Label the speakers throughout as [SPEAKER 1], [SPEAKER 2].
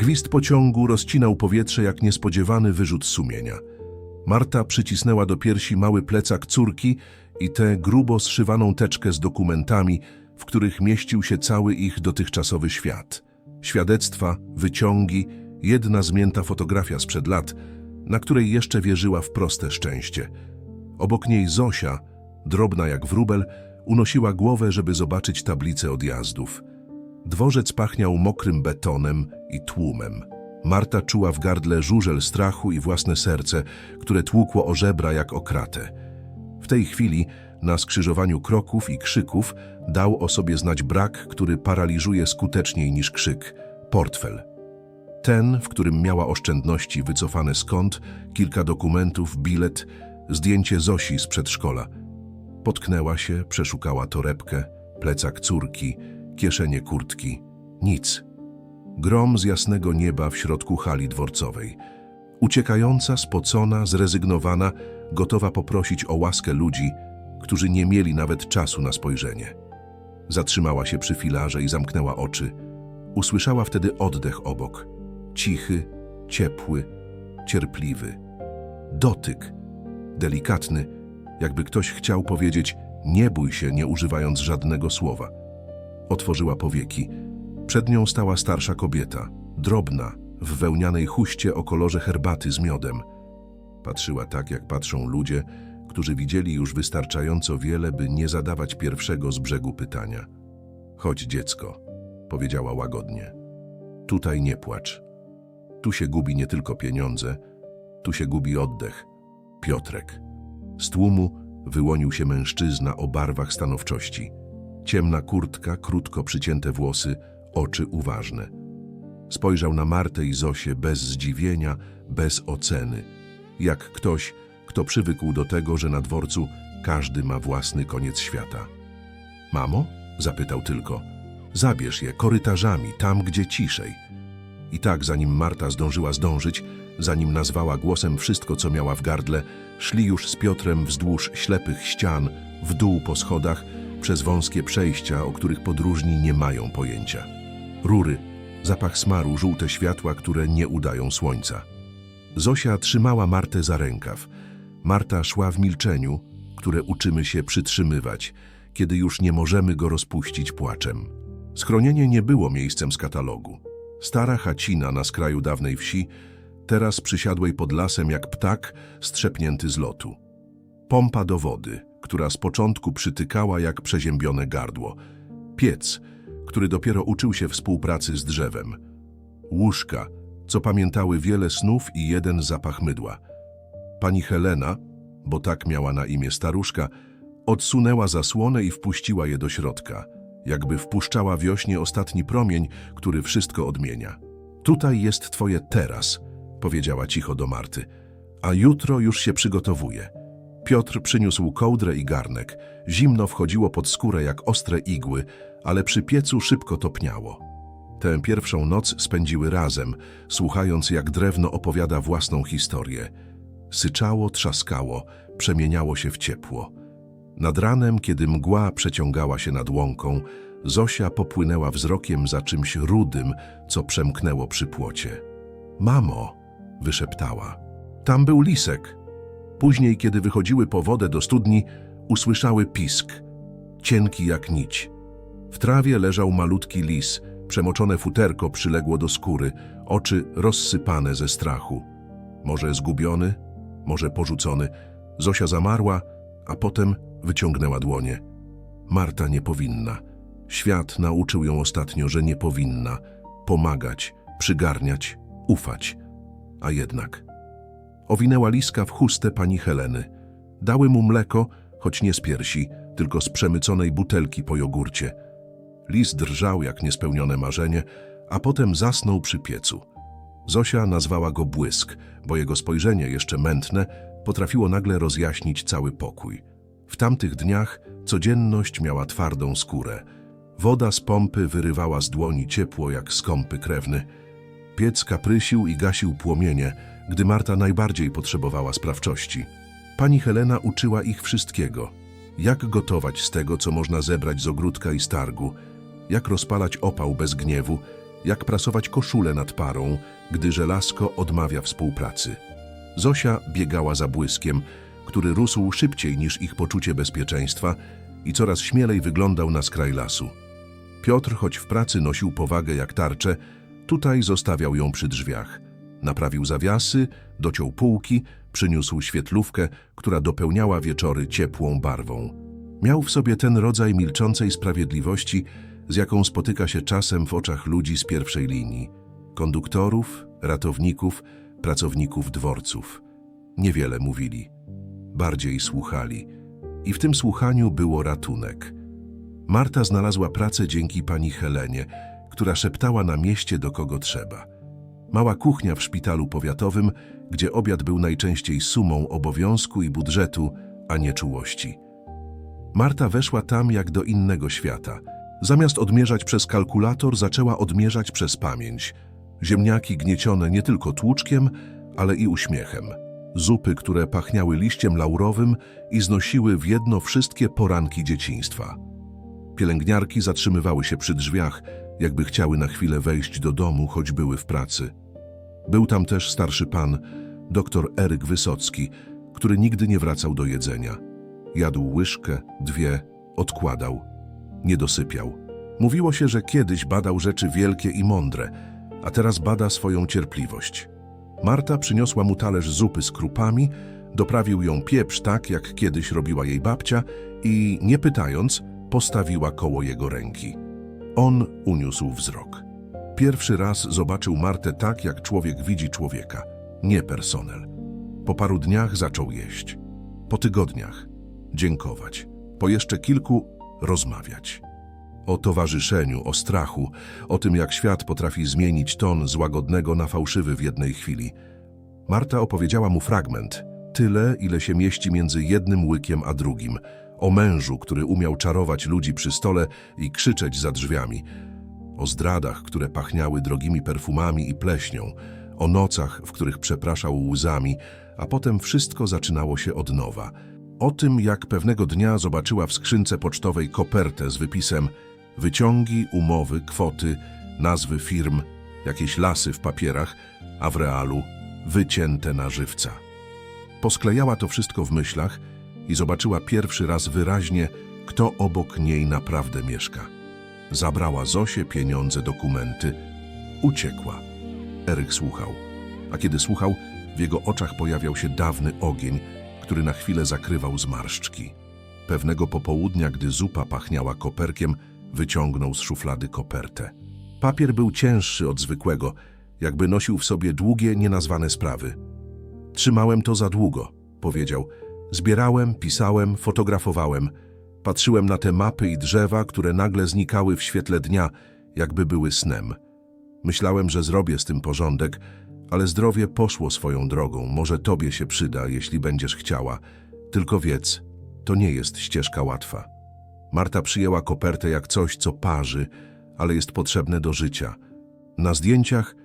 [SPEAKER 1] Gwizd pociągu rozcinał powietrze jak niespodziewany wyrzut sumienia. Marta przycisnęła do piersi mały plecak córki i tę grubo zszywaną teczkę z dokumentami, w których mieścił się cały ich dotychczasowy świat. Świadectwa, wyciągi, jedna zmięta fotografia sprzed lat, na której jeszcze wierzyła w proste szczęście. Obok niej Zosia, drobna jak wróbel, unosiła głowę, żeby zobaczyć tablicę odjazdów. Dworzec pachniał mokrym betonem i tłumem. Marta czuła w gardle żużel strachu i własne serce, które tłukło o żebra jak o kratę. W tej chwili, na skrzyżowaniu kroków i krzyków, dał o sobie znać brak, który paraliżuje skuteczniej niż krzyk – portfel. Ten, w którym miała oszczędności wycofane kont, kilka dokumentów, bilet, zdjęcie Zosi z przedszkola. Potknęła się, przeszukała torebkę, plecak córki, kieszenie kurtki. Nic. Grom z jasnego nieba w środku hali dworcowej. Uciekająca, spocona, zrezygnowana, gotowa poprosić o łaskę ludzi, którzy nie mieli nawet czasu na spojrzenie. Zatrzymała się przy filarze i zamknęła oczy. Usłyszała wtedy oddech obok. Cichy, ciepły, cierpliwy. Dotyk. Delikatny, jakby ktoś chciał powiedzieć nie bój się, nie używając żadnego słowa. Otworzyła powieki. Przed nią stała starsza kobieta, drobna, w wełnianej chuście o kolorze herbaty z miodem. Patrzyła tak, jak patrzą ludzie, którzy widzieli już wystarczająco wiele, by nie zadawać pierwszego z brzegu pytania. Chodź, dziecko, powiedziała łagodnie. Tutaj nie płacz. Tu się gubi nie tylko pieniądze, tu się gubi oddech. Piotrek. Z tłumu wyłonił się mężczyzna o barwach stanowczości. Ciemna kurtka, krótko przycięte włosy, oczy uważne. Spojrzał na Martę i Zosię bez zdziwienia, bez oceny. Jak ktoś, kto przywykł do tego, że na dworcu każdy ma własny koniec świata. Mamo? Zapytał tylko. Zabierz je korytarzami, tam gdzie ciszej. I tak, zanim Marta zdążyła zdążyć, zanim nazwała głosem wszystko, co miała w gardle, szli już z Piotrem wzdłuż ślepych ścian, w dół po schodach, przez wąskie przejścia, o których podróżni nie mają pojęcia. Rury, zapach smaru, żółte światła, które nie udają słońca. Zosia trzymała Martę za rękaw. Marta szła w milczeniu, które uczymy się przytrzymywać, kiedy już nie możemy go rozpuścić płaczem. Schronienie nie było miejscem z katalogu. Stara chacina na skraju dawnej wsi, teraz przysiadłej pod lasem jak ptak strzepnięty z lotu. Pompa do wody, która z początku przytykała jak przeziębione gardło. Piec, który dopiero uczył się współpracy z drzewem. Łóżka, co pamiętały wiele snów i jeden zapach mydła. Pani Helena, bo tak miała na imię staruszka, odsunęła zasłonę i wpuściła je do środka, jakby wpuszczała wiośnie ostatni promień, który wszystko odmienia. Tutaj jest twoje teraz, powiedziała cicho do Marty, a jutro już się przygotowuje. Piotr przyniósł kołdrę i garnek. Zimno wchodziło pod skórę jak ostre igły, ale przy piecu szybko topniało. Tę pierwszą noc spędziły razem, słuchając jak drewno opowiada własną historię. Syczało, trzaskało, przemieniało się w ciepło. Nad ranem, kiedy mgła przeciągała się nad łąką, Zosia popłynęła wzrokiem za czymś rudym, co przemknęło przy płocie. Mamo, wyszeptała. Tam był lisek. Później, kiedy wychodziły po wodę do studni, usłyszały pisk, cienki jak nić. W trawie leżał malutki lis, przemoczone futerko przyległo do skóry, oczy rozsypane ze strachu. Może zgubiony, może porzucony. Zosia zamarła, a potem wyciągnęła dłonie. Marta nie powinna. Świat nauczył ją ostatnio, że nie powinna pomagać, przygarniać, ufać. A jednak. Owinęła liska w chustę pani Heleny. Dały mu mleko, choć nie z piersi, tylko z przemyconej butelki po jogurcie. Lis drżał jak niespełnione marzenie, a potem zasnął przy piecu. Zosia nazwała go błysk, bo jego spojrzenie, jeszcze mętne, potrafiło nagle rozjaśnić cały pokój. W tamtych dniach codzienność miała twardą skórę. Woda z pompy wyrywała z dłoni ciepło jak skąpy krewny. Piec kaprysił i gasił płomienie, gdy Marta najbardziej potrzebowała sprawczości. Pani Helena uczyła ich wszystkiego. Jak gotować z tego, co można zebrać z ogródka i stargu, jak rozpalać opał bez gniewu, jak prasować koszulę nad parą, gdy żelazko odmawia współpracy. Zosia biegała za błyskiem, który rósł szybciej niż ich poczucie bezpieczeństwa i coraz śmielej wyglądał na skraj lasu. Piotr, choć w pracy nosił powagę jak tarczę, tutaj zostawiał ją przy drzwiach. Naprawił zawiasy, dociął półki, przyniósł świetlówkę, która dopełniała wieczory ciepłą barwą. Miał w sobie ten rodzaj milczącej sprawiedliwości, z jaką spotyka się czasem w oczach ludzi z pierwszej linii. Konduktorów, ratowników, pracowników dworców. Niewiele mówili, bardziej słuchali. I w tym słuchaniu było ratunek. Marta znalazła pracę dzięki pani Helenie, która szeptała na mieście do kogo trzeba. Mała kuchnia w szpitalu powiatowym, gdzie obiad był najczęściej sumą obowiązku i budżetu, a nie czułości. Marta weszła tam jak do innego świata. Zamiast odmierzać przez kalkulator, zaczęła odmierzać przez pamięć. Ziemniaki gniecione nie tylko tłuczkiem, ale i uśmiechem. Zupy, które pachniały liściem laurowym i znosiły w jedno wszystkie poranki dzieciństwa. Pielęgniarki zatrzymywały się przy drzwiach, jakby chciały na chwilę wejść do domu, choć były w pracy. Był tam też starszy pan, doktor Eryk Wysocki, który nigdy nie wracał do jedzenia. Jadł łyżkę, dwie, odkładał. Nie dosypiał. Mówiło się, że kiedyś badał rzeczy wielkie i mądre, a teraz bada swoją cierpliwość. Marta przyniosła mu talerz zupy z krupami, doprawił ją pieprz tak, jak kiedyś robiła jej babcia i, nie pytając, postawiła koło jego ręki. On uniósł wzrok. Pierwszy raz zobaczył Martę tak, jak człowiek widzi człowieka, nie personel. Po paru dniach zaczął jeść. Po tygodniach dziękować. Po jeszcze kilku rozmawiać. O towarzyszeniu, o strachu, o tym, jak świat potrafi zmienić ton z łagodnego na fałszywy w jednej chwili. Marta opowiedziała mu fragment, tyle, ile się mieści między jednym łykiem a drugim, o mężu, który umiał czarować ludzi przy stole i krzyczeć za drzwiami, o zdradach, które pachniały drogimi perfumami i pleśnią, o nocach, w których przepraszał łzami, a potem wszystko zaczynało się od nowa. O tym, jak pewnego dnia zobaczyła w skrzynce pocztowej kopertę z wypisem wyciągi, umowy, kwoty, nazwy firm, jakieś lasy w papierach, a w realu wycięte na żywca. Posklejała to wszystko w myślach i zobaczyła pierwszy raz wyraźnie, kto obok niej naprawdę mieszka. Zabrała Zosie pieniądze, dokumenty. Uciekła. Eryk słuchał. A kiedy słuchał, w jego oczach pojawiał się dawny ogień, który na chwilę zakrywał zmarszczki. Pewnego popołudnia, gdy zupa pachniała koperkiem, wyciągnął z szuflady kopertę. Papier był cięższy od zwykłego, jakby nosił w sobie długie, nienazwane sprawy. Trzymałem to za długo, powiedział. Zbierałem, pisałem, fotografowałem. Patrzyłem na te mapy i drzewa, które nagle znikały w świetle dnia, jakby były snem. Myślałem, że zrobię z tym porządek, ale zdrowie poszło swoją drogą. Może tobie się przyda, jeśli będziesz chciała. Tylko wiedz, to nie jest ścieżka łatwa. Marta przyjęła kopertę jak coś, co parzy, ale jest potrzebne do życia. Na zdjęciach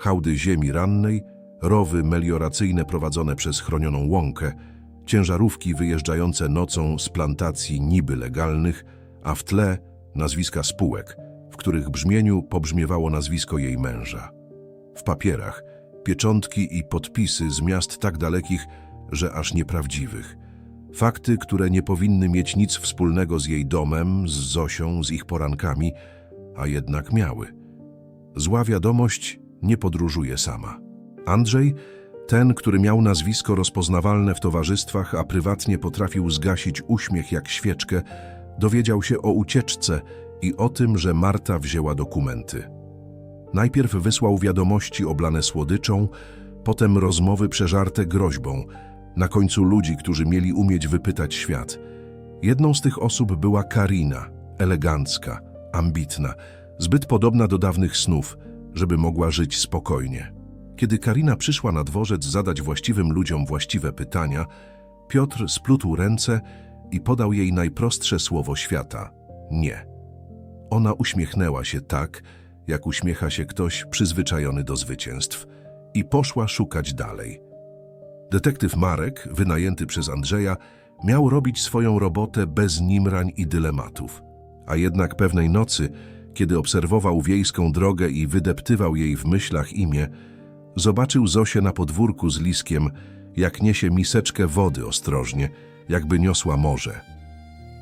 [SPEAKER 1] hałdy ziemi rannej, rowy melioracyjne prowadzone przez chronioną łąkę, ciężarówki wyjeżdżające nocą z plantacji niby legalnych, a w tle nazwiska spółek, w których brzmieniu pobrzmiewało nazwisko jej męża. W papierach pieczątki i podpisy z miast tak dalekich, że aż nieprawdziwych. Fakty, które nie powinny mieć nic wspólnego z jej domem, z Zosią, z ich porankami, a jednak miały. Zła wiadomość nie podróżuje sama. Andrzej, ten, który miał nazwisko rozpoznawalne w towarzystwach, a prywatnie potrafił zgasić uśmiech jak świeczkę, dowiedział się o ucieczce i o tym, że Marta wzięła dokumenty. Najpierw wysłał wiadomości oblane słodyczą, potem rozmowy przeżarte groźbą, na końcu ludzi, którzy mieli umieć wypytać świat. Jedną z tych osób była Karina, elegancka, ambitna, zbyt podobna do dawnych snów, żeby mogła żyć spokojnie. Kiedy Karina przyszła na dworzec zadać właściwym ludziom właściwe pytania, Piotr splótł ręce i podał jej najprostsze słowo świata – nie. Ona uśmiechnęła się tak, jak uśmiecha się ktoś przyzwyczajony do zwycięstw i poszła szukać dalej. Detektyw Marek, wynajęty przez Andrzeja, miał robić swoją robotę bez nimrań i dylematów. A jednak pewnej nocy, Kiedy obserwował wiejską drogę i wydeptywał jej w myślach imię, zobaczył Zosię na podwórku z liskiem, jak niesie miseczkę wody ostrożnie, jakby niosła morze.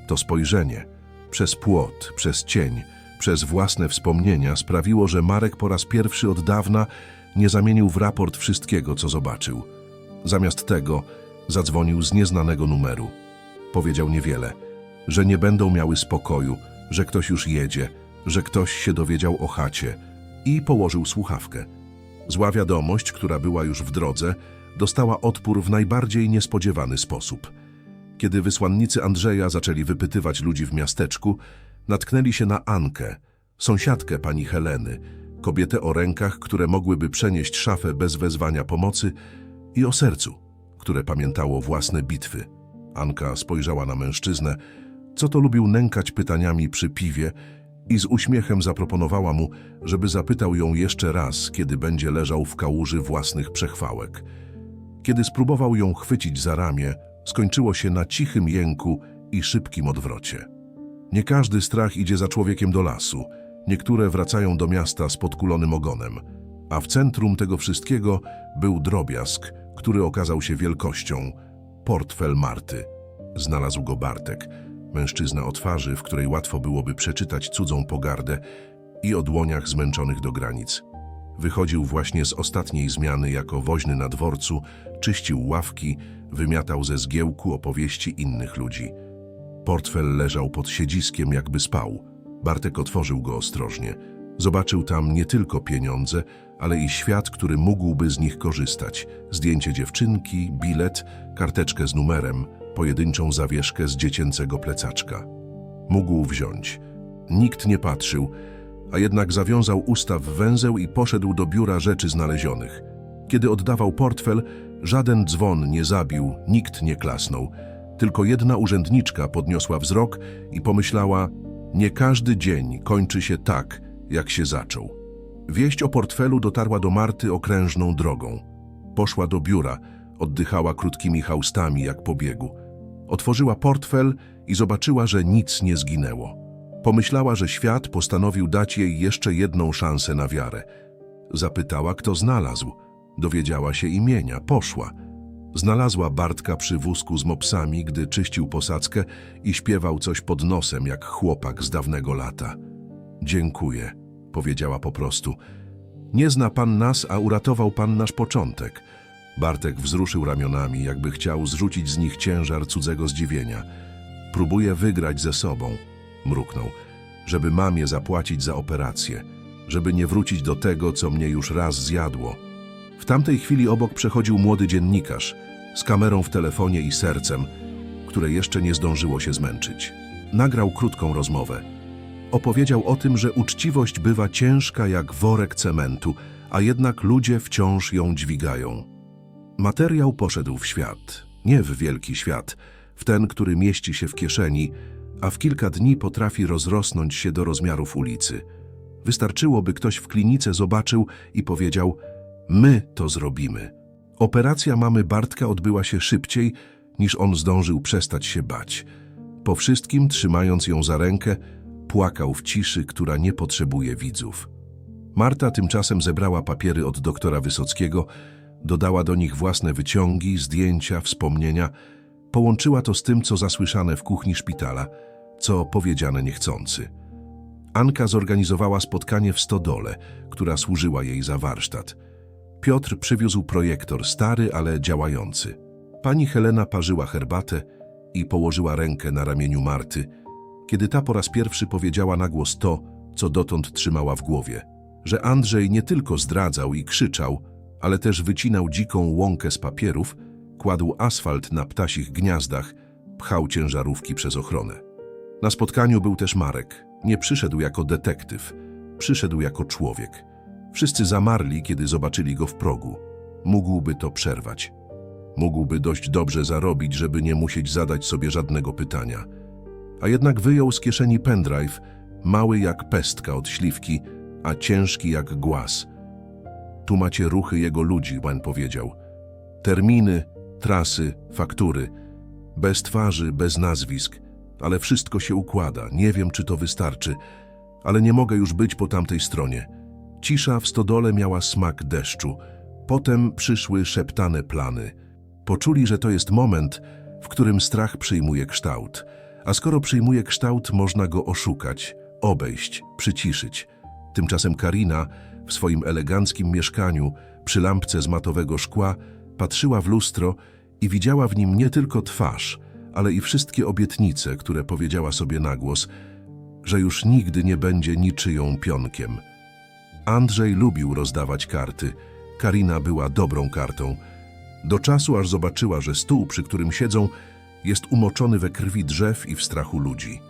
[SPEAKER 1] To spojrzenie, przez płot, przez cień, przez własne wspomnienia sprawiło, że Marek po raz pierwszy od dawna nie zamienił w raport wszystkiego, co zobaczył. Zamiast tego zadzwonił z nieznanego numeru. Powiedział niewiele, że nie będą miały spokoju, że ktoś już jedzie, że ktoś się dowiedział o chacie i położył słuchawkę. Zła wiadomość, która była już w drodze, dostała odpór w najbardziej niespodziewany sposób. Kiedy wysłannicy Andrzeja zaczęli wypytywać ludzi w miasteczku, natknęli się na Ankę, sąsiadkę pani Heleny, kobietę o rękach, które mogłyby przenieść szafę bez wezwania pomocy i o sercu, które pamiętało własne bitwy. Anka spojrzała na mężczyznę, co to lubił nękać pytaniami przy piwie i z uśmiechem zaproponowała mu, żeby zapytał ją jeszcze raz, kiedy będzie leżał w kałuży własnych przechwałek. Kiedy spróbował ją chwycić za ramię, skończyło się na cichym jęku i szybkim odwrocie. Nie każdy strach idzie za człowiekiem do lasu. Niektóre wracają do miasta z podkulonym ogonem. A w centrum tego wszystkiego był drobiazg, który okazał się wielkością. Portfel Marty. Znalazł go Bartek, mężczyzna o twarzy, w której łatwo byłoby przeczytać cudzą pogardę i o dłoniach zmęczonych do granic. Wychodził właśnie z ostatniej zmiany jako woźny na dworcu, czyścił ławki, wymiatał ze zgiełku opowieści innych ludzi. Portfel leżał pod siedziskiem, jakby spał. Bartek otworzył go ostrożnie. Zobaczył tam nie tylko pieniądze, ale i świat, który mógłby z nich korzystać. Zdjęcie dziewczynki, bilet, karteczkę z numerem, pojedynczą zawieszkę z dziecięcego plecaczka. Mógł wziąć. Nikt nie patrzył, a jednak zawiązał usta w węzeł i poszedł do biura rzeczy znalezionych. Kiedy oddawał portfel, żaden dzwon nie zabił, nikt nie klasnął. Tylko jedna urzędniczka podniosła wzrok i pomyślała, nie każdy dzień kończy się tak, jak się zaczął. Wieść o portfelu dotarła do Marty okrężną drogą. Poszła do biura, oddychała krótkimi haustami jak po biegu. Otworzyła portfel i zobaczyła, że nic nie zginęło. Pomyślała, że świat postanowił dać jej jeszcze jedną szansę na wiarę. Zapytała, kto znalazł. Dowiedziała się imienia, poszła. Znalazła Bartka przy wózku z mopsami, gdy czyścił posadzkę i śpiewał coś pod nosem, jak chłopak z dawnego lata. Dziękuję, powiedziała po prostu. Nie zna pan nas, a uratował pan nasz początek. Bartek wzruszył ramionami, jakby chciał zrzucić z nich ciężar cudzego zdziwienia. Próbuje wygrać ze sobą, mruknął, żeby mamie zapłacić za operację, żeby nie wrócić do tego, co mnie już raz zjadło. W tamtej chwili obok przechodził młody dziennikarz z kamerą w telefonie i sercem, które jeszcze nie zdążyło się zmęczyć. Nagrał krótką rozmowę. Opowiedział o tym, że uczciwość bywa ciężka jak worek cementu, a jednak ludzie wciąż ją dźwigają. Materiał poszedł w świat, nie w wielki świat, w ten, który mieści się w kieszeni, a w kilka dni potrafi rozrosnąć się do rozmiarów ulicy. Wystarczyło, by ktoś w klinice zobaczył i powiedział: My to zrobimy. Operacja mamy Bartka odbyła się szybciej, niż on zdążył przestać się bać. Po wszystkim, trzymając ją za rękę, płakał w ciszy, która nie potrzebuje widzów. Marta tymczasem zebrała papiery od doktora Wysockiego, dodała do nich własne wyciągi, zdjęcia, wspomnienia, połączyła to z tym, co zasłyszane w kuchni szpitala, co powiedziane niechcący. Anka zorganizowała spotkanie w stodole, która służyła jej za warsztat. Piotr przywiózł projektor, stary, ale działający. Pani Helena parzyła herbatę i położyła rękę na ramieniu Marty, kiedy ta po raz pierwszy powiedziała na głos to, co dotąd trzymała w głowie, że Andrzej nie tylko zdradzał i krzyczał, ale też wycinał dziką łąkę z papierów, kładł asfalt na ptasich gniazdach, pchał ciężarówki przez ochronę. Na spotkaniu był też Marek. Nie przyszedł jako detektyw, przyszedł jako człowiek. Wszyscy zamarli, kiedy zobaczyli go w progu. Mógłby to przerwać. Mógłby dość dobrze zarobić, żeby nie musieć zadać sobie żadnego pytania. A jednak wyjął z kieszeni pendrive, mały jak pestka od śliwki, a ciężki jak głaz. Tu macie ruchy jego ludzi, Wen powiedział. Terminy, trasy, faktury. Bez twarzy, bez nazwisk, ale wszystko się układa. Nie wiem, czy to wystarczy, ale nie mogę już być po tamtej stronie. Cisza w stodole miała smak deszczu. Potem przyszły szeptane plany. Poczuli, że to jest moment, w którym strach przyjmuje kształt. A skoro przyjmuje kształt, można go oszukać, obejść, przyciszyć. Tymczasem Karina w swoim eleganckim mieszkaniu przy lampce z matowego szkła patrzyła w lustro i widziała w nim nie tylko twarz, ale i wszystkie obietnice, które powiedziała sobie na głos, że już nigdy nie będzie niczyją pionkiem. Andrzej lubił rozdawać karty. Karina była dobrą kartą. Do czasu, aż zobaczyła, że stół, przy którym siedzą, jest umoczony we krwi drzew i w strachu ludzi.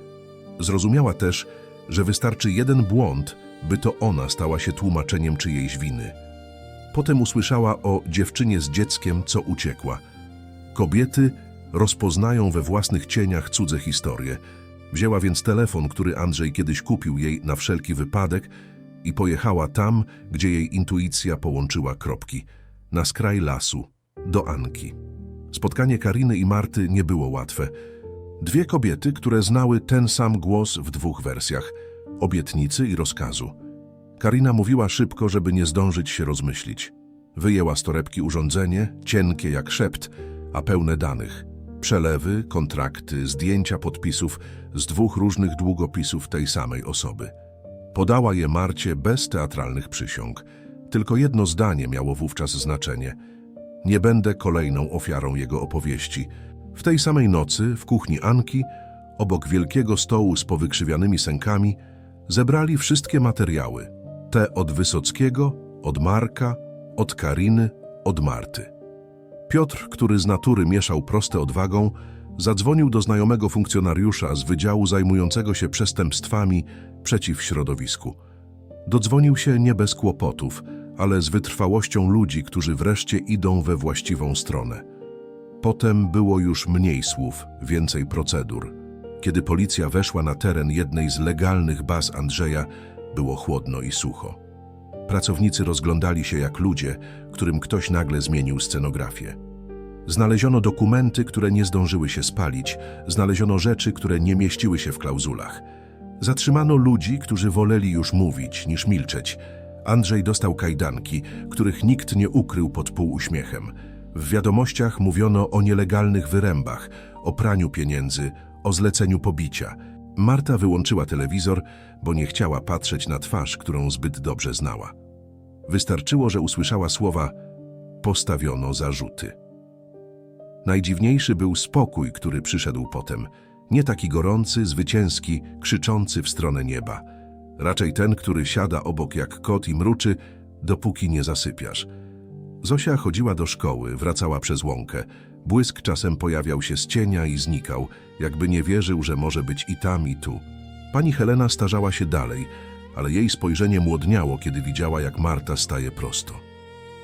[SPEAKER 1] Zrozumiała też, że wystarczy jeden błąd, by to ona stała się tłumaczeniem czyjejś winy. Potem usłyszała o dziewczynie z dzieckiem, co uciekła. Kobiety rozpoznają we własnych cieniach cudze historie. Wzięła więc telefon, który Andrzej kiedyś kupił jej na wszelki wypadek i pojechała tam, gdzie jej intuicja połączyła kropki. Na skraj lasu, do Anki. Spotkanie Kariny i Marty nie było łatwe. Dwie kobiety, które znały ten sam głos w dwóch wersjach obietnicy i rozkazu. Karina mówiła szybko, żeby nie zdążyć się rozmyślić. Wyjęła z torebki urządzenie, cienkie jak szept, a pełne danych. Przelewy, kontrakty, zdjęcia podpisów z dwóch różnych długopisów tej samej osoby. Podała je Marcie bez teatralnych przysiąg. Tylko jedno zdanie miało wówczas znaczenie. Nie będę kolejną ofiarą jego opowieści. W tej samej nocy, w kuchni Anki, obok wielkiego stołu z powykrzywianymi sękami, zebrali wszystkie materiały. Te od Wysockiego, od Marka, od Kariny, od Marty. Piotr, który z natury mieszał proste odwagą, zadzwonił do znajomego funkcjonariusza z wydziału zajmującego się przestępstwami przeciw środowisku. Dodzwonił się nie bez kłopotów, ale z wytrwałością ludzi, którzy wreszcie idą we właściwą stronę. Potem było już mniej słów, więcej procedur. Kiedy policja weszła na teren jednej z legalnych baz Andrzeja, było chłodno i sucho. Pracownicy rozglądali się jak ludzie, którym ktoś nagle zmienił scenografię. Znaleziono dokumenty, które nie zdążyły się spalić, znaleziono rzeczy, które nie mieściły się w klauzulach. Zatrzymano ludzi, którzy woleli już mówić niż milczeć. Andrzej dostał kajdanki, których nikt nie ukrył pod półuśmiechem. W wiadomościach mówiono o nielegalnych wyrębach, o praniu pieniędzy, o zleceniu pobicia. Marta wyłączyła telewizor, bo nie chciała patrzeć na twarz, którą zbyt dobrze znała. Wystarczyło, że usłyszała słowa postawiono zarzuty. Najdziwniejszy był spokój, który przyszedł potem. Nie taki gorący, zwycięski, krzyczący w stronę nieba. Raczej ten, który siada obok jak kot i mruczy, dopóki nie zasypiasz. Zosia chodziła do szkoły, wracała przez łąkę. Błysk czasem pojawiał się z cienia i znikał, jakby nie wierzył, że może być i tam, i tu. Pani Helena starzała się dalej, ale jej spojrzenie młodniało, kiedy widziała, jak Marta staje prosto.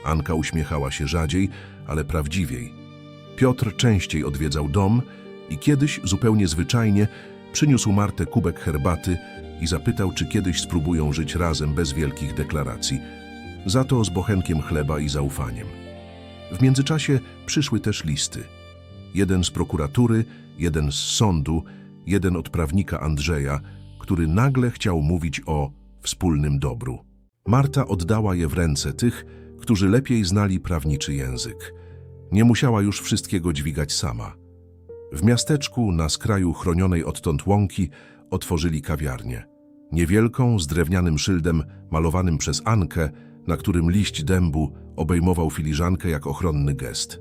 [SPEAKER 1] Anka uśmiechała się rzadziej, ale prawdziwiej. Piotr częściej odwiedzał dom i kiedyś, zupełnie zwyczajnie, przyniósł Martę kubek herbaty i zapytał, czy kiedyś spróbują żyć razem bez wielkich deklaracji, za to z bochenkiem chleba i zaufaniem. W międzyczasie przyszły też listy. Jeden z prokuratury, jeden z sądu, jeden od prawnika Andrzeja, który nagle chciał mówić o wspólnym dobru. Marta oddała je w ręce tych, którzy lepiej znali prawniczy język. Nie musiała już wszystkiego dźwigać sama. W miasteczku, na skraju chronionej odtąd łąki, otworzyli kawiarnię. Niewielką, z drewnianym szyldem malowanym przez Ankę, na którym liść dębu obejmował filiżankę jak ochronny gest.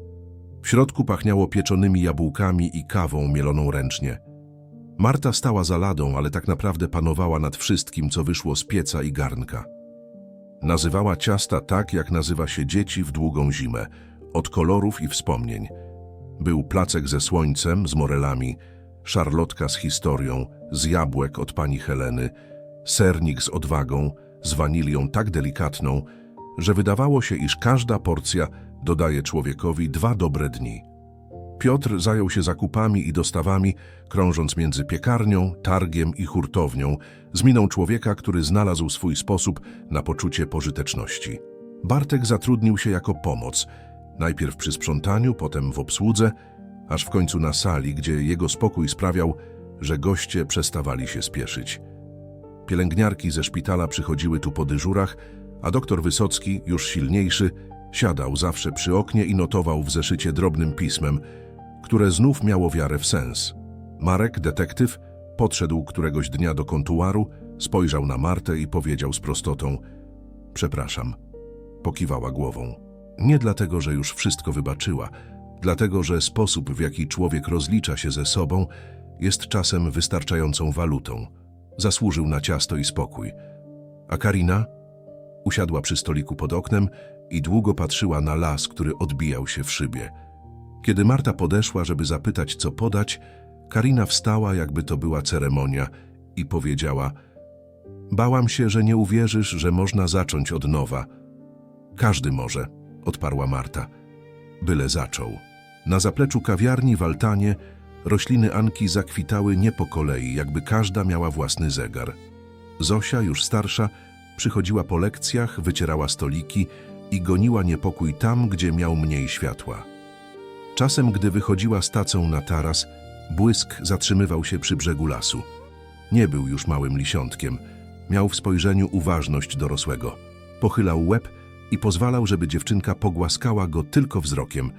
[SPEAKER 1] W środku pachniało pieczonymi jabłkami i kawą mieloną ręcznie. Marta stała za ladą, ale tak naprawdę panowała nad wszystkim, co wyszło z pieca i garnka. Nazywała ciasta tak, jak nazywa się dzieci w długą zimę, od kolorów i wspomnień. Był placek ze słońcem, z morelami, szarlotka z historią, z jabłek od pani Heleny, sernik z odwagą, z wanilią tak delikatną, że wydawało się, iż każda porcja dodaje człowiekowi dwa dobre dni. Piotr zajął się zakupami i dostawami, krążąc między piekarnią, targiem i hurtownią, z miną człowieka, który znalazł swój sposób na poczucie pożyteczności. Bartek zatrudnił się jako pomoc, najpierw przy sprzątaniu, potem w obsłudze, aż w końcu na sali, gdzie jego spokój sprawiał, że goście przestawali się spieszyć. Pielęgniarki ze szpitala przychodziły tu po dyżurach, a doktor Wysocki, już silniejszy, siadał zawsze przy oknie i notował w zeszycie drobnym pismem, które znów miało wiarę w sens. Marek, detektyw, podszedł któregoś dnia do kontuaru, spojrzał na Martę i powiedział z prostotą – Przepraszam. Pokiwała głową. Nie dlatego, że już wszystko wybaczyła, dlatego, że sposób, w jaki człowiek rozlicza się ze sobą, jest czasem wystarczającą walutą. Zasłużył na ciasto i spokój. A Karina? Usiadła przy stoliku pod oknem i długo patrzyła na las, który odbijał się w szybie. Kiedy Marta podeszła, żeby zapytać, co podać, Karina wstała, jakby to była ceremonia i powiedziała Bałam się, że nie uwierzysz, że można zacząć od nowa. Każdy może, odparła Marta. Byle zaczął. Na zapleczu kawiarni w altanie rośliny Anki zakwitały nie po kolei, jakby każda miała własny zegar. Zosia, już starsza, przychodziła po lekcjach, wycierała stoliki i goniła niepokój tam, gdzie miał mniej światła. Czasem, gdy wychodziła z tacą na taras, błysk zatrzymywał się przy brzegu lasu. Nie był już małym lisiątkiem. Miał w spojrzeniu uważność dorosłego. Pochylał łeb i pozwalał, żeby dziewczynka pogłaskała go tylko wzrokiem,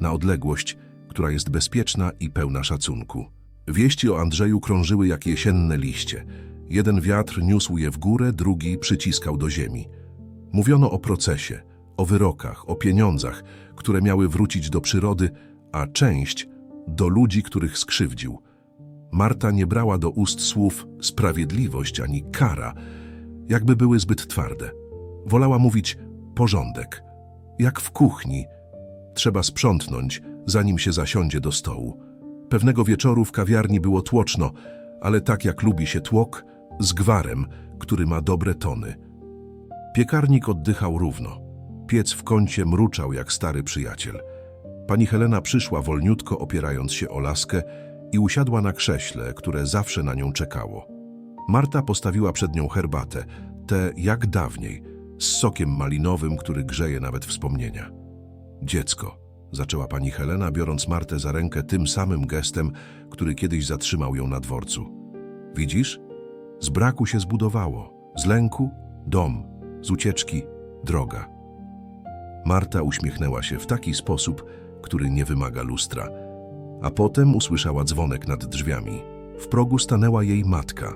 [SPEAKER 1] na odległość, która jest bezpieczna i pełna szacunku. Wieści o Andrzeju krążyły jak jesienne liście. Jeden wiatr niósł je w górę, drugi przyciskał do ziemi. Mówiono o procesie, o wyrokach, o pieniądzach, które miały wrócić do przyrody, a część do ludzi, których skrzywdził. Marta nie brała do ust słów sprawiedliwość ani kara, jakby były zbyt twarde. Wolała mówić porządek, jak w kuchni. Trzeba sprzątnąć, zanim się zasiądzie do stołu. Pewnego wieczoru w kawiarni było tłoczno, ale tak jak lubi się tłok, z gwarem, który ma dobre tony. Piekarnik oddychał równo. Piec w kącie mruczał jak stary przyjaciel. Pani Helena przyszła wolniutko, opierając się o laskę i usiadła na krześle, które zawsze na nią czekało. Marta postawiła przed nią herbatę, tę jak dawniej, z sokiem malinowym, który grzeje nawet wspomnienia. Dziecko, zaczęła pani Helena, biorąc Martę za rękę tym samym gestem, który kiedyś zatrzymał ją na dworcu. Widzisz? Z braku się zbudowało, z lęku dom, z ucieczki droga. Marta uśmiechnęła się w taki sposób, który nie wymaga lustra, a potem usłyszała dzwonek nad drzwiami. W progu stanęła jej matka,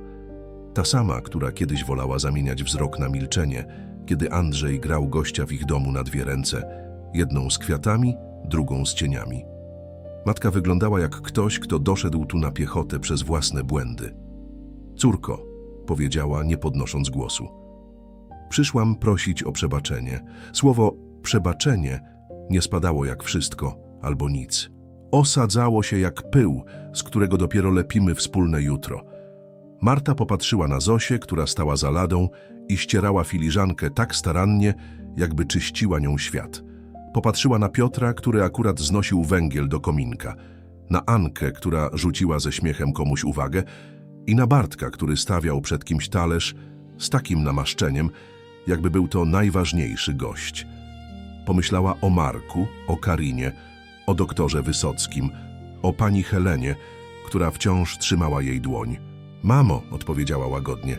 [SPEAKER 1] ta sama, która kiedyś wolała zamieniać wzrok na milczenie, kiedy Andrzej grał gościa w ich domu na dwie ręce, jedną z kwiatami, drugą z cieniami. Matka wyglądała jak ktoś, kto doszedł tu na piechotę przez własne błędy. Córko, powiedziała, nie podnosząc głosu. Przyszłam prosić o przebaczenie. Słowo przebaczenie nie spadało jak wszystko albo nic. Osadzało się jak pył, z którego dopiero lepimy wspólne jutro. Marta popatrzyła na Zosię, która stała za ladą i ścierała filiżankę tak starannie, jakby czyściła nią świat. Popatrzyła na Piotra, który akurat znosił węgiel do kominka, na Ankę, która rzuciła ze śmiechem komuś uwagę i na Bartka, który stawiał przed kimś talerz z takim namaszczeniem, jakby był to najważniejszy gość. Pomyślała o Marku, o Karinie, o doktorze Wysockim, o pani Helenie, która wciąż trzymała jej dłoń. Mamo, odpowiedziała łagodnie,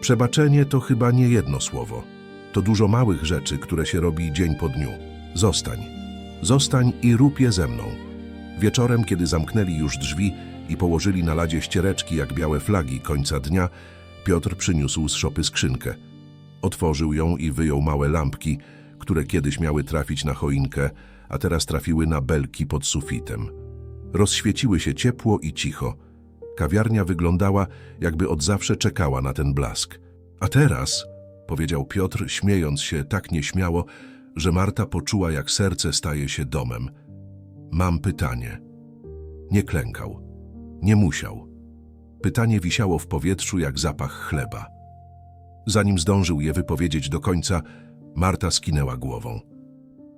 [SPEAKER 1] przebaczenie to chyba nie jedno słowo. To dużo małych rzeczy, które się robi dzień po dniu. Zostań. Zostań i rób je ze mną. Wieczorem, kiedy zamknęli już drzwi i położyli na ladzie ściereczki jak białe flagi końca dnia, Piotr przyniósł z szopy skrzynkę. Otworzył ją i wyjął małe lampki, które kiedyś miały trafić na choinkę, a teraz trafiły na belki pod sufitem. Rozświeciły się ciepło i cicho. Kawiarnia wyglądała, jakby od zawsze czekała na ten blask. A teraz, powiedział Piotr, śmiejąc się tak nieśmiało, że Marta poczuła, jak serce staje się domem. Mam pytanie. Nie klękał. Nie musiał. Pytanie wisiało w powietrzu jak zapach chleba. Zanim zdążył je wypowiedzieć do końca, Marta skinęła głową.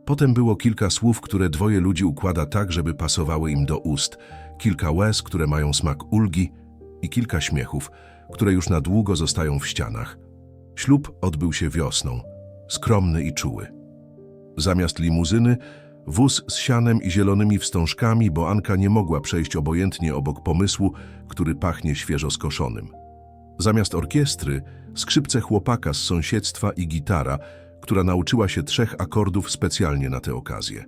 [SPEAKER 1] Potem było kilka słów, które dwoje ludzi układa tak, żeby pasowały im do ust, kilka łez, które mają smak ulgi i kilka śmiechów, które już na długo zostają w ścianach. Ślub odbył się wiosną, skromny i czuły. Zamiast limuzyny, wóz z sianem i zielonymi wstążkami, bo Anka nie mogła przejść obojętnie obok pomysłu, który pachnie świeżo skoszonym. Zamiast orkiestry, skrzypce chłopaka z sąsiedztwa i gitara, która nauczyła się trzech akordów specjalnie na tę okazję.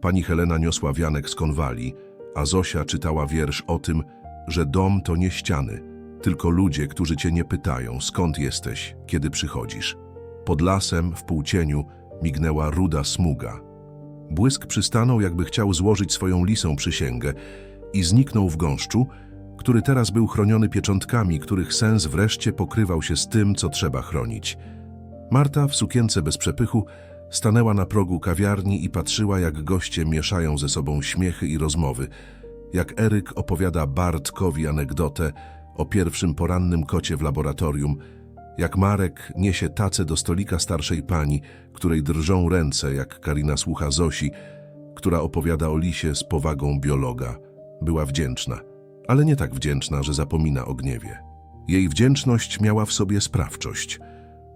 [SPEAKER 1] Pani Helena niosła wianek z konwali, a Zosia czytała wiersz o tym, że dom to nie ściany, tylko ludzie, którzy cię nie pytają, skąd jesteś, kiedy przychodzisz. Pod lasem, w półcieniu, mignęła ruda smuga. Błysk przystanął, jakby chciał złożyć swoją lisą przysięgę i zniknął w gąszczu, który teraz był chroniony pieczątkami, których sens wreszcie pokrywał się z tym, co trzeba chronić. Marta w sukience bez przepychu stanęła na progu kawiarni i patrzyła, jak goście mieszają ze sobą śmiechy i rozmowy, jak Eryk opowiada Bartkowi anegdotę o pierwszym porannym kocie w laboratorium, jak Marek niesie tacę do stolika starszej pani, której drżą ręce, jak Karina słucha Zosi, która opowiada o lisie z powagą biologa. Była wdzięczna, ale nie tak wdzięczna, że zapomina o gniewie. Jej wdzięczność miała w sobie sprawczość,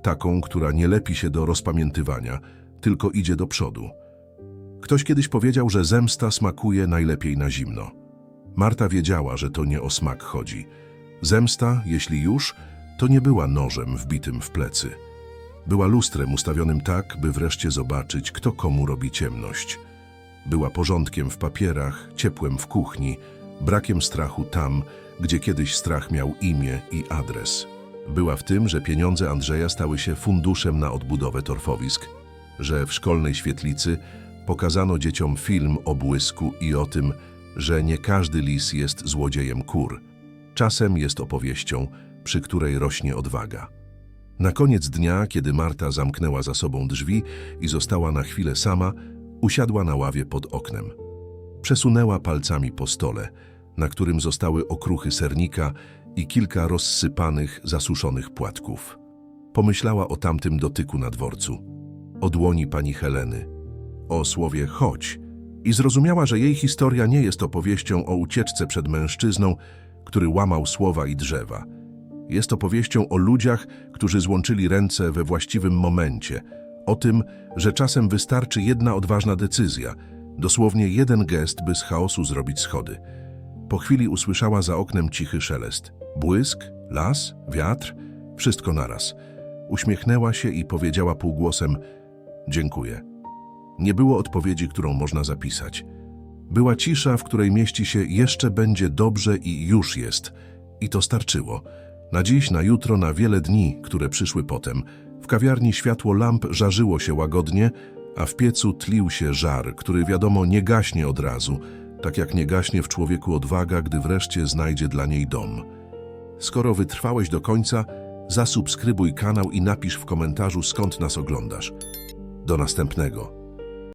[SPEAKER 1] taką, która nie lepi się do rozpamiętywania, tylko idzie do przodu. Ktoś kiedyś powiedział, że zemsta smakuje najlepiej na zimno. Marta wiedziała, że to nie o smak chodzi. Zemsta, jeśli już, to nie była nożem wbitym w plecy. Była lustrem ustawionym tak, by wreszcie zobaczyć, kto komu robi ciemność. Była porządkiem w papierach, ciepłem w kuchni, brakiem strachu tam, gdzie kiedyś strach miał imię i adres. Była w tym, że pieniądze Andrzeja stały się funduszem na odbudowę torfowisk, że w szkolnej świetlicy pokazano dzieciom film o błysku i o tym, że nie każdy lis jest złodziejem kur. Czasem jest opowieścią, przy której rośnie odwaga. Na koniec dnia, kiedy Marta zamknęła za sobą drzwi i została na chwilę sama, usiadła na ławie pod oknem. Przesunęła palcami po stole, na którym zostały okruchy sernika i kilka rozsypanych, zasuszonych płatków. Pomyślała o tamtym dotyku na dworcu, o dłoni pani Heleny, o słowie chodź i zrozumiała, że jej historia nie jest opowieścią o ucieczce przed mężczyzną, który łamał słowa i drzewa. Jest opowieścią o ludziach, którzy złączyli ręce we właściwym momencie, o tym, że czasem wystarczy jedna odważna decyzja, dosłownie jeden gest, by z chaosu zrobić schody. Po chwili usłyszała za oknem cichy szelest. Błysk, las, wiatr, wszystko naraz. Uśmiechnęła się i powiedziała półgłosem: Dziękuję. Nie było odpowiedzi, którą można zapisać. Była cisza, w której mieści się jeszcze będzie dobrze i już jest. I to starczyło. Na dziś, na jutro, na wiele dni, które przyszły potem. W kawiarni światło lamp żarzyło się łagodnie, a w piecu tlił się żar, który wiadomo nie gaśnie od razu, tak jak nie gaśnie w człowieku odwaga, gdy wreszcie znajdzie dla niej dom. Skoro wytrwałeś do końca, zasubskrybuj kanał i napisz w komentarzu skąd nas oglądasz. Do następnego.